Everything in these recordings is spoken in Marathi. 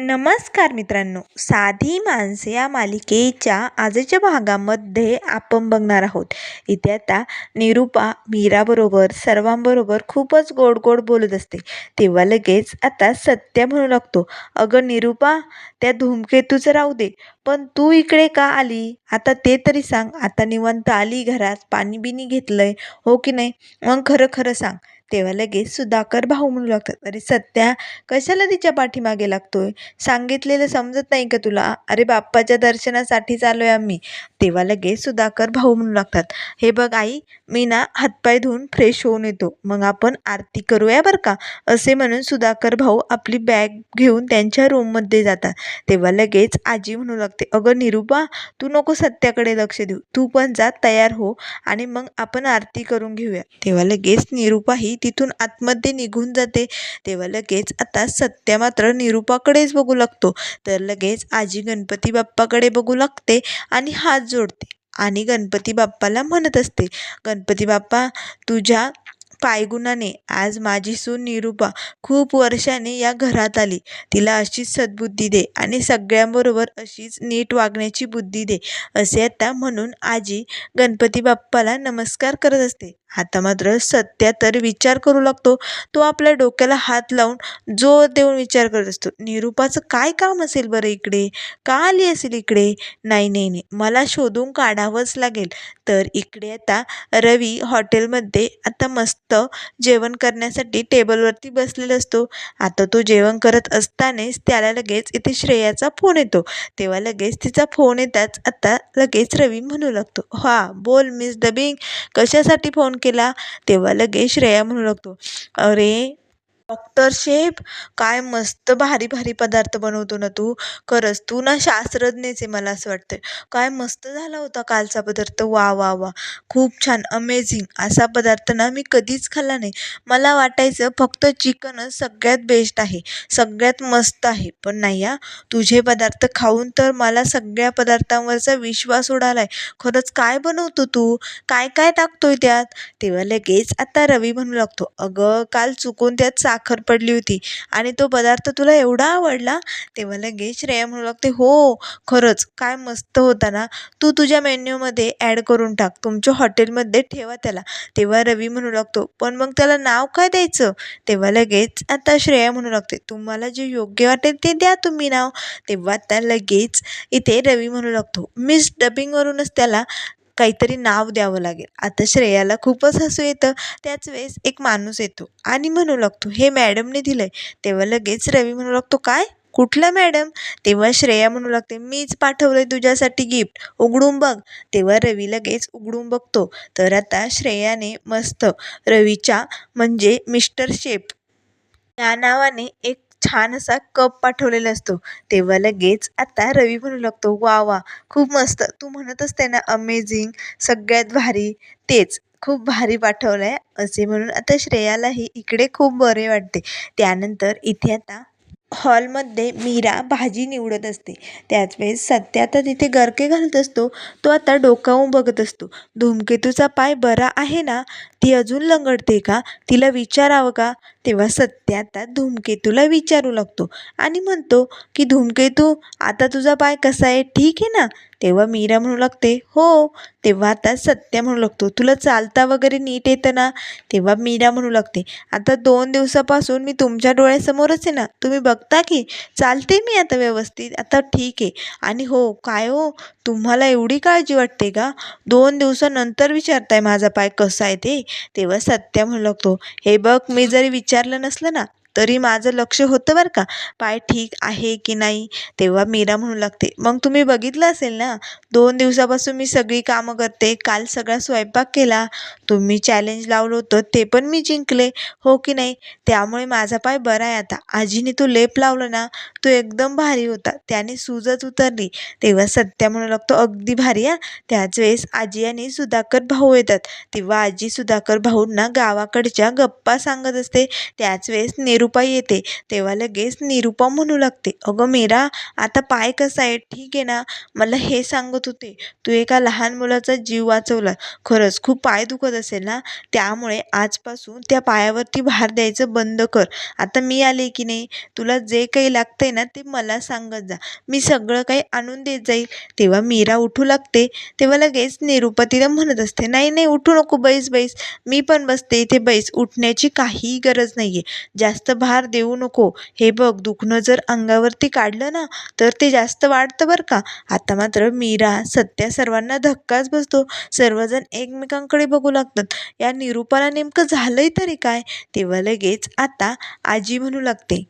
नमस्कार मित्रांनो. साधी माणसे या मालिकेच्या आजच्या भागामध्ये आपण बघणार आहोत. इथे आता निरूपा मीराबरोबर सर्वांबरोबर खूपच गोड गोड बोलत असते. तेव्हा लगेच आता सत्य म्हणू लागतो. अगं निरूपा त्या धूमकेतूचं राहू दे. पण तू इकडे का आली? आता ते तरी सांग. आता निवंत आली घरात पाणी बिनी घेतलंय हो की नाही? मग खरं खरं सांग. तेव्हा लगेच सुधाकर भाऊ म्हणू लागतात अरे सत्या कशाला तिच्या पाठीमागे लागतोय? सांगितलेलं समजत नाही का तुला? अरे बाप्पाच्या दर्शनासाठीच आलो आहे आम्ही. तेव्हा लगेच सुधाकर भाऊ म्हणू लागतात हे बघ आई मी ना हातपाय धुवून फ्रेश होऊन येतो. मग आपण आरती करूया बरं का? असे म्हणून सुधाकर भाऊ आपली बॅग घेऊन त्यांच्या रूममध्ये जातात. तेव्हा लगेच आजी म्हणू लागते अगं निरूपा तू नको सत्याकडे लक्ष देऊ. तू पण जा तयार हो आणि मग आपण आरती करून घेऊया. तेव्हा लगेच निरूपा ही तिथून आतमध्ये निघून जाते. तेव्हा लगेच आता सत्या मात्र निरूपाकडेच बघू लागतो. तर लगेच आजी गणपती बाप्पाकडे बघू लागते आणि हात जोडते आणि गणपती बाप्पाला म्हणत असते गणपती बाप्पा तुझ्या पायगुणाने आज माझी सून निरूपा खूप वर्षाने या घरात आली. तिला अशीच सद्बुद्धी दे आणि सगळ्यांबरोबर अशीच नीट वागण्याची बुद्धी दे. असे आता म्हणून आजी गणपती बाप्पाला नमस्कार करत असते. आता मात्र सत्या तर विचार करू लागतो. तो आपल्या डोक्याला हात लावून जोर देऊन विचार करत असतो. निरूपाचं काय काम असेल बरं इकडे? का आली असेल इकडे? नाही नाही नाही. मला शोधून काढावंच लागेल. तर इकडे आता रवी हॉटेलमध्ये आता मस्त जेवण करण्यासाठी टेबलवरती बसलेला असतो. आता तो जेवण करत असतानाच त्याला लगेच इथे श्रेयाचा फोन येतो. तेव्हा लगेच तिचा फोन येताच आता लगेच रवी म्हणू लागतो. हा बोल मिस डबिंग कशासाठी फोन केला तेव्हा लगेच श्रेया म्हणू लागतो अरे डॉक्टर शेफ काय मस्त भारी भारी पदार्थ बनवतो ना तू. खरंच तू ना शास्त्रज्ञच आहे मला असं वाटतं काय मस्त झाला होता कालचा पदार्थ. वा वा वा. खूप छान. अमेझिंग असा पदार्थ ना मी कधीच खाल्ला नाही. मला वाटायचं फक्त चिकनच सगळ्यात बेस्ट आहे. सगळ्यात मस्त आहे. पण नाही हा. तुझे पदार्थ खाऊन तर मला सगळ्या पदार्थांवरचा विश्वास उडाला आहे खरंच काय बनवतो तू? काय काय टाकतोय त्यात? तेव्हा लगेच आता रवी म्हणू लागतो. अगं काल चुकून त्यात साखर साखर पडली होती. आणि तो पदार्थ तुला एवढा आवडला? तेव्हा लगेच श्रेया म्हणू लागते हो खरंच काय मस्त होता ना. तू तुझ्या मेन्यूमध्ये ॲड करून टाक. तुमच्या हॉटेलमध्ये ठेवा त्याला. तेव्हा रवी म्हणू लागतो पण मग त्याला नाव काय द्यायचं? तेव्हा लगेच आता श्रेया म्हणू लागते तुम्हाला जे योग्य वाटेल ते द्या तुम्ही नाव. तेव्हा आता लगेच इथे रवी म्हणू लागतो मिस डबिंगवरूनच त्याला काहीतरी नाव द्यावं लागेल. आता श्रेयाला खूपच हसू येतं. त्याच वेळेस एक माणूस येतो आणि म्हणू लागतो हे मॅडमने दिलं आहे तेव्हा लगेच रवी म्हणू लागतो काय? कुठलं मॅडम? तेव्हा श्रेया म्हणू लागते मीच पाठवलंय तुझ्यासाठी गिफ्ट. उघडून बघ. तेव्हा रवी लगेच उघडून बघतो. तर आता श्रेयाने मस्त रवीच्या म्हणजे मिस्टर शेप या नावाने एक छान असा कप पाठवलेला असतो. तेव्हा लगेच आता रवी म्हणू लागतो वा वा खूप मस्त. तू म्हणत असते ना अमेझिंग सगळ्यात भारी. तेच खूप भारी पाठवलं आहे असे म्हणून आता श्रेयालाही इकडे खूप बरे वाटते. त्यानंतर इथे आता हॉलमध्ये मीरा भाजी निवडत असते. त्याच वेळेस सत्या आता तिथे गरके घालत असतो. तो आता डोकावून बघत असतो. धूमकेतूचा पाय बरा आहे ना? ती अजून लंगडते का? तिला विचारावं का? तेव्हा सत्या आता धूमकेतूला विचारू लागतो आणि म्हणतो की धूमकेतू आता तुझा पाय कसा आहे? ठीक आहे ना? तेव्हा मीरा म्हणू लागते हो. तेव्हा आता सत्या म्हणू लागतो तुला चालता वगैरे नीट येतं ना? तेव्हा मीरा म्हणू लागते आता दोन दिवसापासून मी तुमच्या डोळ्यासमोरच आहे ना? तुम्ही बघता की चालते मी आता व्यवस्थित? आता ठीक आहे. आणि हो काय हो? तुम्हाला एवढी काळजी वाटते का? दोन दिवसानंतर विचारताय माझा पाय कसा आहे ते? तेव्हा सत्या म्हणू लागतो हे बघ मी जरी विचार विचारलं नसलं ना तरी माझं लक्ष होतं बरं का. पाय ठीक आहे की नाही? तेव्हा मीरा म्हणू लागते मग तुम्ही बघितलं असेल ना दोन दिवसापासून मी सगळी कामं करते काल सगळा स्वयंपाक केला तुम्ही चॅलेंज लावलं होतं ते पण मी जिंकले हो की नाही? त्यामुळे माझा पाय बरा आहे आता. आजीने तो लेप लावला ना तो एकदम भारी होता. त्याने सूजच उतरली. तेव्हा सत्या म्हणू लागतो अगदी भारी हा. त्याच वेळेस आजी आणि सुधाकर भाऊ येतात. तेव्हा आजी सुधाकर भाऊंना गावाकडच्या गप्पा सांगत असते. त्याच वेळेस निरूप निरूपा येते. तेव्हा लगेच निरूपा म्हणू लागते अगं मीरा आता पाय कसा आहे? ठीक आहे ना? मला हे सांगत होते तू एका लहान मुलाचा जीव वाचवला. खरंच खूप पाय दुखत असेल ना? त्यामुळे आजपासून त्या पायावरती भार द्यायचं बंद कर. आता मी आले की नाही? तुला जे काही लागतंय ना ते मला सांगत जा. मी सगळं काही आणून देत जाईल. तेव्हा मीरा उठू लागते. तेव्हा लगेच निरूपा तिला म्हणत असते नाही नाही उठू नको बैस बैस. मी पण बसते. इथे बैस उठण्याची काहीही गरज नाही आहे जास्त भार देऊ नको. हे बघ दुखणं जर अंगावरती काढलं ना तर ते जास्त वाढतं बरं का. आता मात्र मीरा सत्या सर्वांना धक्काच बसतो. सर्वजण एकमेकांकडे बघू लागतात. या निरुपाला नेमकं झालंय तरी काय? तेव्हा लगेच आता आजी म्हणू लागते.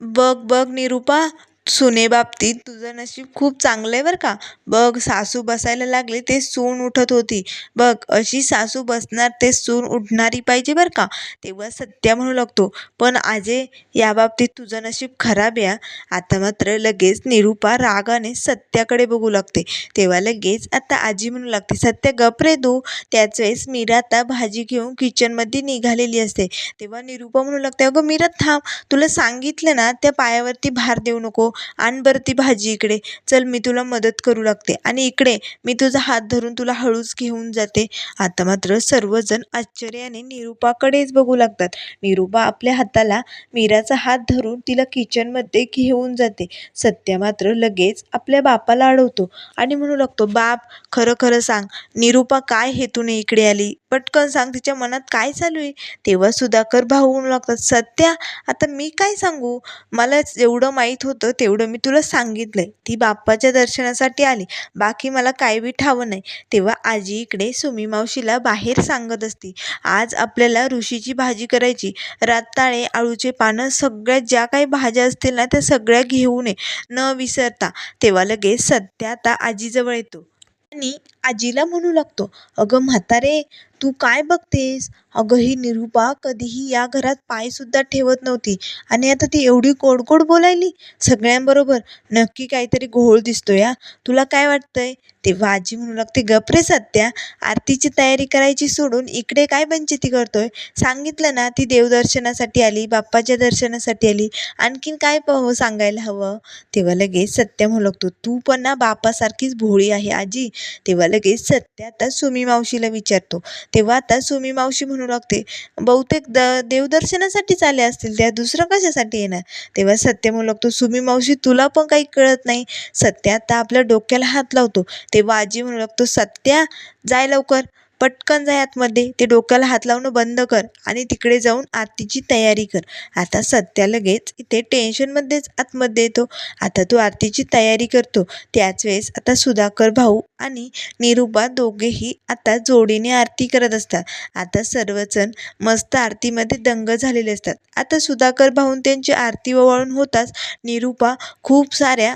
बघ बघ निरुपा सुनेबाबतीत तुझं नशीब खूप चांगलं आहे बरं का. बघ सासू बसायला लागली ते सून उठत होती. बघ अशी सासू बसणार ते सून उठणारी पाहिजे बरं का. तेव्हा सत्या म्हणू लागतो पण आजे याबाबतीत तुझं नशीब खराब आहे आता मात्र लगेच निरुपा रागाने सत्याकडे बघू लागते. तेव्हा लगेच आता आजी म्हणू लागते सत्या गप रे तू. त्याच वेळेस मीरा आता भाजी घेऊन किचनमध्ये निघालेली असते. तेव्हा निरुपा म्हणू लागते अगं मीरा थांब. तुला सांगितलं ना त्या पायावरती भार देऊ नको. आण बरं ती भाजी इकडे. चल मी तुला मदत करू लागते. आणि इकडे मी तुझा हात धरून तुला हळूच घेऊन जाते. आता मात्र सर्वजण आश्चर्याने निरुपाकडेच बघू लागतात. निरुपा आपल्या हाताला मीराचा हात धरून तिला किचनमध्ये घेऊन जाते. सत्या मात्र लगेच आपल्या बापाला अडवतो आणि म्हणू लागतो बाप खरं खरं सांग निरुपा काय हेतूने इकडे आली? पटकन सांग तिच्या मनात काय चालू आहे? तेव्हा सुधाकर भाऊ म्हणू लागतात सत्या आता मी काय सांगू? मला जेवढं माहीत होतं तेवढं मी तुला सांगितलंय. ती बाप्पाच्या दर्शनासाठी आली. बाकी मला काय बी ठावं नाही. तेव्हा आजी इकडे सुमी मावशीला बाहेर सांगत असती. आज आपल्याला ऋषीची भाजी करायची. राताळे आळूचे पानं सगळ्या ज्या काही भाज्या असतील ना त्या सगळ्या घेऊन ये न विसरता. तेव्हा लगेच सध्या आता आजीजवळ येतो. आणि आजीला म्हणू लागतो अगं म्हातारे तू काय बघतेस? अगं ही निरुपा कधीही या घरात पायसुद्धा ठेवत नव्हती. आणि आता ती एवढी गोड गोड बोलायली? सगळ्यांबरोबर नक्की काहीतरी घोळ दिसतो या तुला काय वाटतंय? तेव्हा आजी म्हणू लागते गप सत्या आरतीची तयारी करायची सोडून इकडे काय पंचायती करतोय? सांगितलं ना ती देवदर्शनासाठी आली बाप्पाच्या दर्शनासाठी आली. आणखीन काय प सांगायला हवं? तेव्हा लगेच सत्या म्हणू लागतो तू पण ना बापासारखीच भोळी आहे आजी. तेव्हा लगेच सत्या आता सुमी मावशीला विचारतो तेव्हा आता सुमी मावशी म्हणू लागते बहुतेक द देवदर्शनासाठीच आले असतील त्या दुसरं कशासाठी येणार? तेव्हा सत्य म्हणू लागतो सुमी मावशी तुला पण काही कळत नाही. सत्या आता आपल्या डोक्याला हात लावतो. तेव्हा आजी म्हणू लागतो सत्या जाय लवकर. पटकन जा आतमध्ये ते डोक्याला हात लावणं बंद कर आणि तिकडे जाऊन आरतीची तयारी कर. आता सत्या लगेच इथे टेन्शनमध्येच आतमध्ये येतो. आता तो आरतीची तयारी करतो. त्याच वेळेस आता सुधाकर भाऊ आणि निरुपा दोघेही आता जोडीने आरती करत असतात. आता सर्वजण मस्त आरतीमध्ये दंग झालेले असतात. आता सुधाकर भाऊन त्यांची आरती ओवाळून होताच निरुपा खूप साऱ्या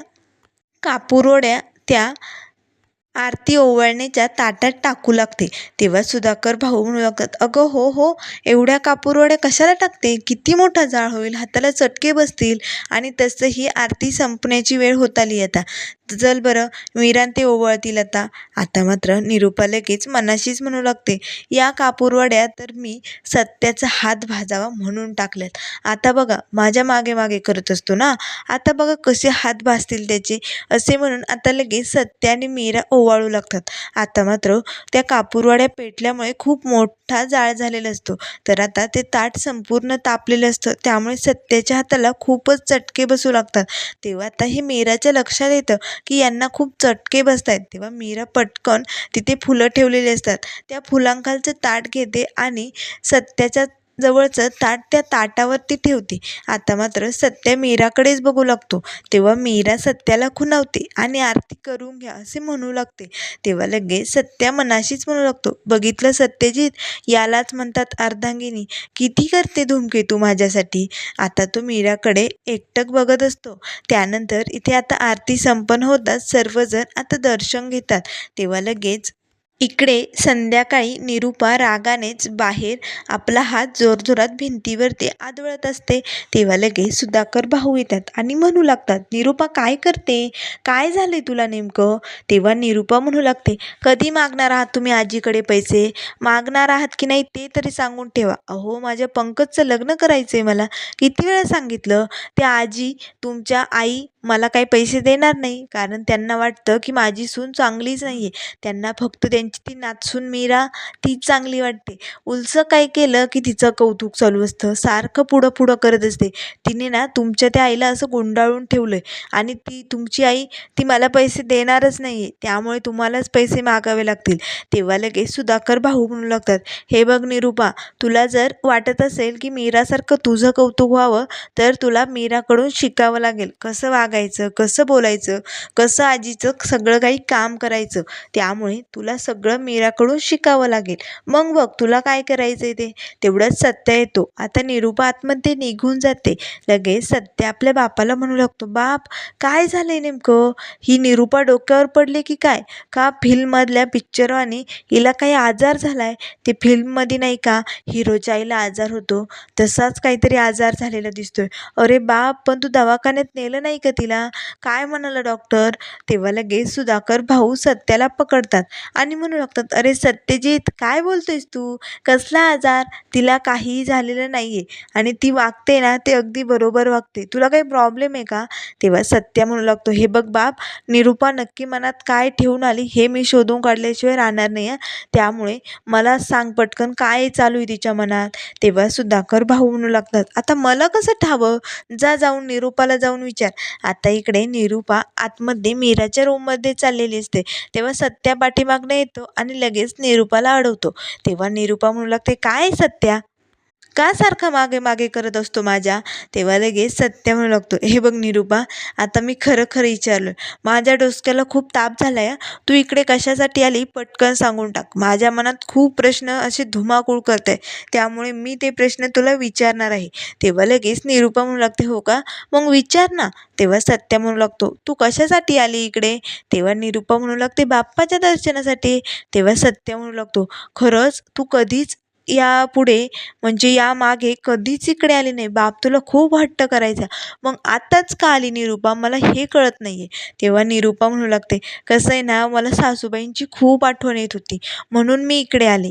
कापुरोड्या त्या आरती ओवाळण्याच्या ताटात टाकू लागते. तेव्हा सुधाकर भाऊ म्हणू लागतात अगं हो हो एवढ्या कापूरवड्या कशाला टाकते? किती मोठा जाळ होईल हाताला चटके बसतील. आणि तसं ही आरती संपण्याची वेळ होत आली आता. चल बरं मीरान ते ओवाळतील आता आता मात्र निरुपा लगेच मनाशीच म्हणू लागते या कापूरवड्या तर मी सत्याचा हात भाजावा म्हणून टाकल्यात आता बघा माझ्या मागे मागे करत असतो ना? आता बघा कसे हात भाजतील त्याचे असे म्हणून आता लगेच सत्या आणि मीरा ओवाळू लागतात. आता मात्र त्या कापूरवाड्या पेटल्यामुळे खूप मोठा जाळ झालेला असतो. तर आता ते ताट संपूर्ण तापलेलं असतं त्यामुळे सत्याच्या हाताला खूपच चटके बसू लागतात. तेव्हा आता हे मीराच्या लक्षात येतं की यांना खूप चटके बसत आहेत तेव्हा मीरा पटकन तिथे फुलं ठेवलेली असतात. त्या फुलांखालचं ताट घेते आणि सत्याच्या जवळचं ताट त्या ताटावरती ठेवते. आता मात्र सत्या मीराकडेच बघू लागतो. तेव्हा मीरा सत्याला खुणावते आणि आरती करून घ्या असे म्हणू लागते. तेव्हा लगेच सत्या मनाशीच म्हणू लागतो. बघितलं सत्यजित? यालाच म्हणतात अर्धांगिनी. किती करते धूमकेतू माझ्यासाठी? आता तो मीराकडे एकटक बघत असतो. त्यानंतर इथे आता आरती संपन्न होताच सर्वजण आता दर्शन घेतात. तेव्हा लगेच इकडे संध्याकाळी निरुपा रागानेच बाहेर आपला हात जोरजोरात भिंतीवरती आदळत असते. तेव्हा लगेच सुधाकर भाऊ येतात आणि म्हणू लागतात निरुपा काय करते? काय झाले तुला नेमकं? तेव्हा निरुपा म्हणू लागते कधी मागणार आहात तुम्ही आजीकडे पैसे? मागणार आहात की नाही ते तरी सांगून ठेवा. अहो माझ्या पंकजचं लग्न करायचं आहे मला. किती वेळा सांगितलं? त्या आजी तुमच्या आई मला काही पैसे देणार नाही. कारण त्यांना वाटतं की माझी सून चांगलीच नाही आहे त्यांना फक्त त्यांची ती नातसून मीरा तीच चांगली वाटते. उलसं काय केलं की तिचं कौतुक चालू असतं. सारखं पुढं पुढं करत असते. तिने ना तुमच्या त्या आईला असं गुंडाळून ठेवलं आहे आणि ती तुमची आई ती मला पैसे देणारच नाही आहे त्यामुळे तुम्हालाच पैसे मागावे लागतील. तेव्हा लगेच सुधाकर भाऊ म्हणू लागतात हे बघ निरुपा तुला जर वाटत असेल की मीरासारखं तुझं कौतुक व्हावं तर तुला मीराकडून शिकावं लागेल. कसं वाग वागायचं कसं बोलायचं कसं आजीचं सगळं काही काम करायचं त्यामुळे तुला सगळं मीराकडून शिकावं लागेल. मग बघ तुला काय करायचं आहे ते? तेवढंच सत्य येतो. आता निरुपा आतमध्ये निघून जाते. लगेच सत्य आपल्या बापाला म्हणू लागतो बाप काय झालं आहे नेमकं? ही निरुपा डोक्यावर पडली की काय? का फिल्ममधल्या पिक्चरवानी हिला काही आजार झाला आहे ते फिल्ममध्ये नाही का? हिरोच्या आईला आजार होतो. तसाच काहीतरी आजार झालेला दिसतोय. अरे बाप पण तू दवाखान्यात नेलं नाही का तिला. काय म्हणाला डॉक्टर तेव्हा लगेच सुधाकर भाऊ सत्याला पकडतात आणि म्हणू लागतात अरे सत्यजित काय बोलतोयस तू? कसला आजार? तिला काहीही झालेलं नाही आहे आणि ती वागते ना ते अगदी बरोबर वागते. तुला काही प्रॉब्लेम आहे का? तेव्हा सत्या म्हणू लागतो हे बघ बाप निरुपा नक्की मनात काय ठेवून आली हे मी शोधून काढल्याशिवाय राहणार नाही त्यामुळे मला सांग पटकन काय चालू आहे तिच्या मनात? तेव्हा सुधाकर भाऊ म्हणू लागतात आता मला कसं ठावं? जा जाऊन निरुपाला जाऊन विचार. आता इकडे निरुपा आतमध्ये मीराच्या रूममध्ये चाललेली असते. तेव्हा सत्या पाठीमागनं येतो आणि लगेच निरुपाला अडवतो. तेव्हा निरुपा म्हणू लागते काय सत्या? का सारखा मागे मागे करत असतो माझ्या? तेव्हा लगेच सत्य म्हणू लागतो हे बघ निरुपा आता मी खरं खरं विचारलं माझ्या डोसक्याला खूप ताप झाला आहे तू इकडे कशासाठी आली पटकन सांगून टाक. माझ्या मनात खूप प्रश्न असे धुमाकूळ करत आहे त्यामुळे मी ते प्रश्न तुला विचारणार आहे. तेव्हा लगेच निरुपा म्हणू लागते हो का? मग विचार ना. तेव्हा सत्य म्हणू लागतो तू कशासाठी आली इकडे? तेव्हा निरुपा म्हणू लागते बाप्पाच्या दर्शनासाठी. तेव्हा सत्य म्हणू लागतो खरंच तू कधीच यापुढे म्हणजे यामागे कधीच इकडे आली नाही. बाप तुला खूप हट्ट करायचा. मग आताच का आली निरुपा? मला हे कळत नाही आहे तेव्हा निरुपा म्हणू लागते कसं आहे ना मला सासूबाईंची खूप आठवण येत होती. म्हणून मी इकडे आले.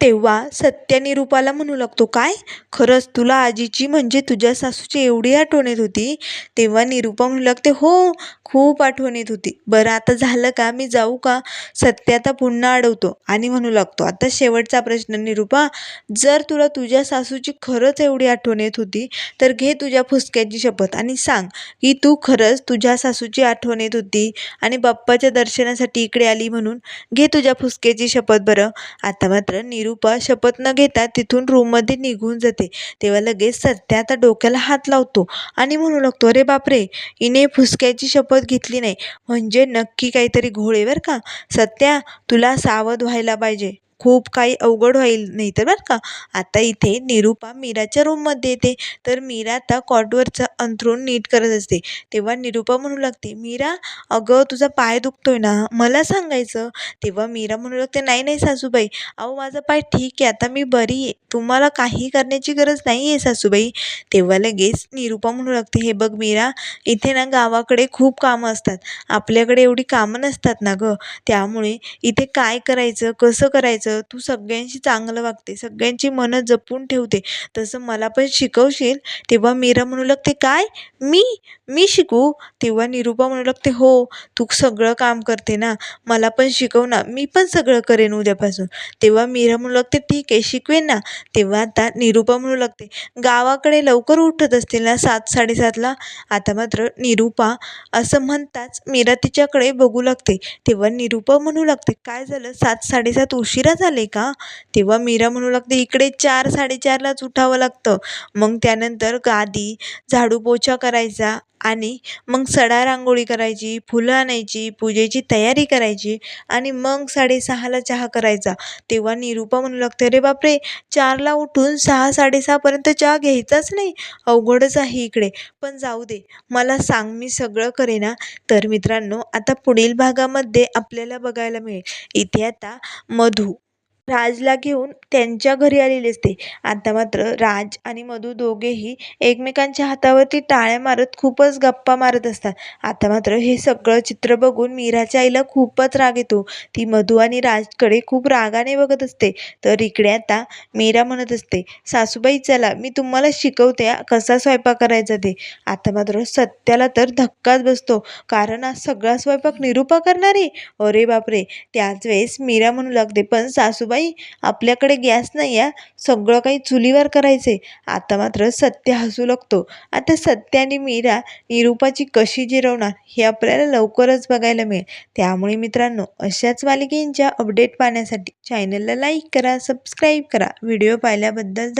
तेव्हा सत्य निरुपाला म्हणू लागतो काय? खरंच तुला आजीची म्हणजे तुझ्या सासूची एवढी आठवण येत होती? तेव्हा निरुपा म्हणू लागते हो खूप आठवण येत होती. बरं आता झालं का? मी जाऊ का? सत्य आता पुन्हा अडवतो आणि म्हणू लागतो आता शेवटचा प्रश्न निरूपा जर तुला तुझ्या सासूची खरंच एवढी आठवण येत होती तर घे तुझ्या फुसक्याची शपथ आणि सांग की तू खरंच तुझ्या सासूची आठवण येत होती आणि बाप्पाच्या दर्शनासाठी इकडे आली म्हणून. घे तुझ्या फुसक्याची शपथ बरं. आता मात्र निरूपा शपथ न घेता तिथून रूममध्ये निघून जाते. तेव्हा लगेच सत्या आता डोक्याला हात लावतो आणि म्हणू लागतो अरे बापरे इने फुसक्याची शपथ घेतली नाही. म्हणजे नक्की काहीतरी घोळेवर का? सत्या तुला सावध व्हायला पाहिजे. खूप काही अवघड होईल नाही तर बरं का. आता इथे निरुपा मीराच्या रूममध्ये येते. तर मीरा आता कॉटवरचं अंथरूण नीट करत असते. तेव्हा निरुपा म्हणू लागते मीरा अगं तुझा पाय दुखतोय ना? मला सांगायचं? तेव्हा मीरा म्हणू लागते नाही नाही सासूबाई. अहो माझा पाय ठीक आहे. आता मी बरी आहे. तुम्हाला काही करण्याची गरज नाही आहे सासूबाई. तेव्हा लगेच निरुपा म्हणू लागते हे बघ मीरा इथे ना गावाकडे खूप कामं असतात. आपल्याकडे एवढी कामं नसतात ना गं. त्यामुळे इथे काय करायचं कसं करायचं? तू सगळ्यांशी चांगलं वागते सगळ्यांची मनं जपून ठेवते तसं मला पण शिकवशील. तेव्हा मीरा म्हणू लागते काय? मी? मी शिकू? तेव्हा निरुपा म्हणू लागते हो तू सगळं काम करते ना मला पण शिकव ना मी पण सगळं करेन उद्यापासून. तेव्हा मीरा म्हणू लागते ठीक आहे शिकवेन ना. तेव्हा आता निरुपा म्हणू लागते गावाकडे लवकर उठत असतील ना सात साडेसातला? आता मात्र निरुपा असं म्हणताच मीरा तिच्याकडे बघू लागते. तेव्हा निरुपा म्हणू लागते काय झालं? सात साडेसात उशिरा झाले का? तेव्हा मीरा म्हणू लागते इकडे चार साडेचारलाच उठावं लागतं. मग त्यानंतर गादी झाडू पोछा करायचा आणि मग सडा रांगोळी करायची फुलं आणायची पूजेची तयारी करायची आणि मग साडेसहाला चहा करायचा. तेव्हा निरुपा म्हणू लागते अरे बापरे! चारला उठून सहा साडेसहापर्यंत चहा घ्यायचाच नाही. अवघडच आहे इकडे. पण जाऊ दे. मला सांग मी सगळं करेना तर मित्रांनो आता पुढील भागामध्ये आपल्याला बघायला मिळेल. इथे आता मधू. राजला घेऊन त्यांच्या घरी आलेली असते. आता मात्र राज आणि मधू दोघेही एकमेकांच्या हातावरती टाळ्या मारत खूपच गप्पा मारत असतात. आता मात्र हे सगळं चित्र बघून मीराच्या आईला खूपच राग येतो. ती मधू आणि राजकडे खूप रागाने बघत असते. तर इकडे आता मीरा म्हणत असते सासूबाई चला मी तुम्हाला शिकवते कसा स्वयंपाक करायचा ते. आता मात्र सत्याला तर धक्काच बसतो. कारण आज सगळा स्वयंपाक निरूपा करणार? आहे अरे बापरे त्याच वेळेस मीरा म्हणू लागते पण सासूबाई आपल्याकडे गॅस नाही आहे सगळं काही चुलीवर करायचे आता मात्र सत्य हसू लागतो. आता सत्य आणि मीरा निरूपाची कशी जिरवणार हे आपल्याला लवकरच बघायला मिळेल. त्यामुळे मित्रांनो अशाच मालिकेंच्या अपडेट पाहण्यासाठी चॅनलला लाईक करा सबस्क्राईब करा. व्हिडिओ पाहिल्याबद्दल धन्यवाद.